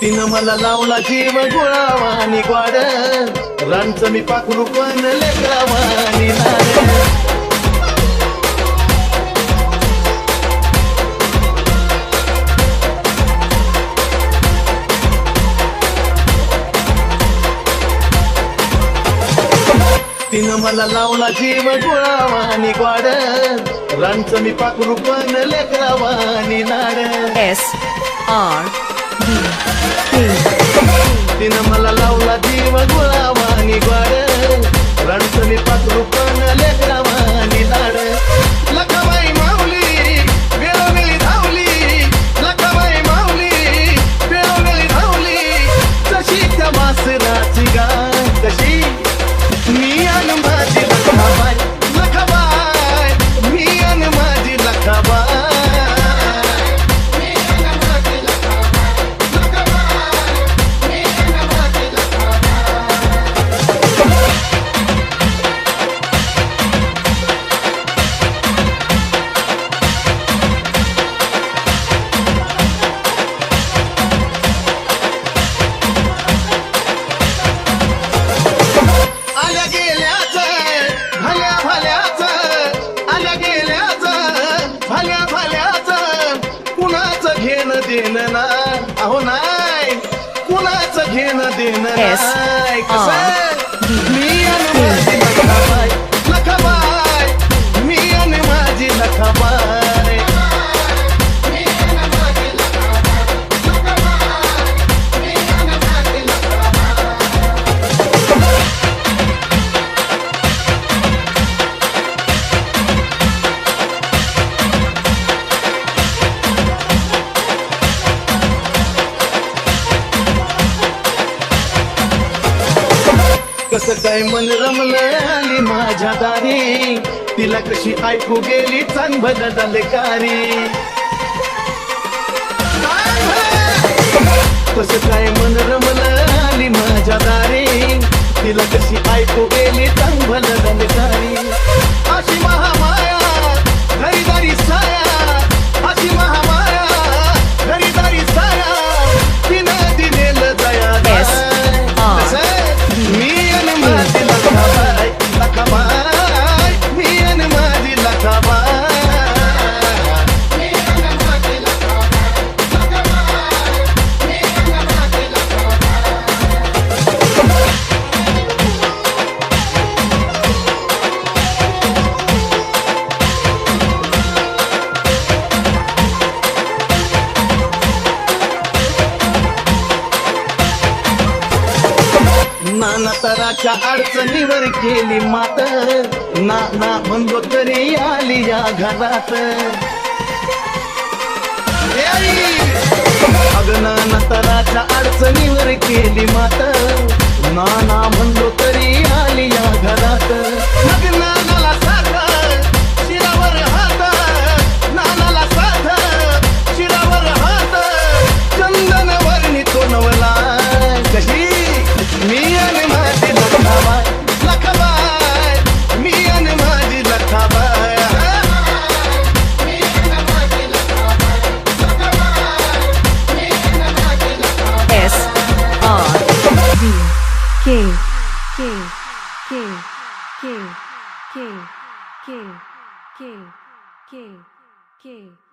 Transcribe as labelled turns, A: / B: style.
A: तिनं मला लावला जीव गुळावानी आणि ग्वाड. रानचं मी पाखरू पण लेकरावानी तिनं मला लावला जीव गुळावानी आणि ग्वाड. रानचं मी पाखरू पण लेकरावानी नाड
B: एस आर
A: तिनं मला लावला जीव गुळावा आणि गोळ्या कुणाच घेणं देणं ना अहो नाही कुणाच घेणं देणं
B: Yes.
A: नाही. कसं मी आणि काय मन रमलं आली माझ्या दारी. तिला कशी ऐकू गेली चांग दलकारी कसं काय मन रमलं आली माझ्या दारी. तिला कशी ऐकू गेली चांग दलकारी अशी महामाया घरी दारी नाना अडचणीवर केली मात. ना ना म्हणलो तरी आली या घरात. ए आई! अडचणीवर केली मात. नाना म्हणलो तरी
B: কে? কে?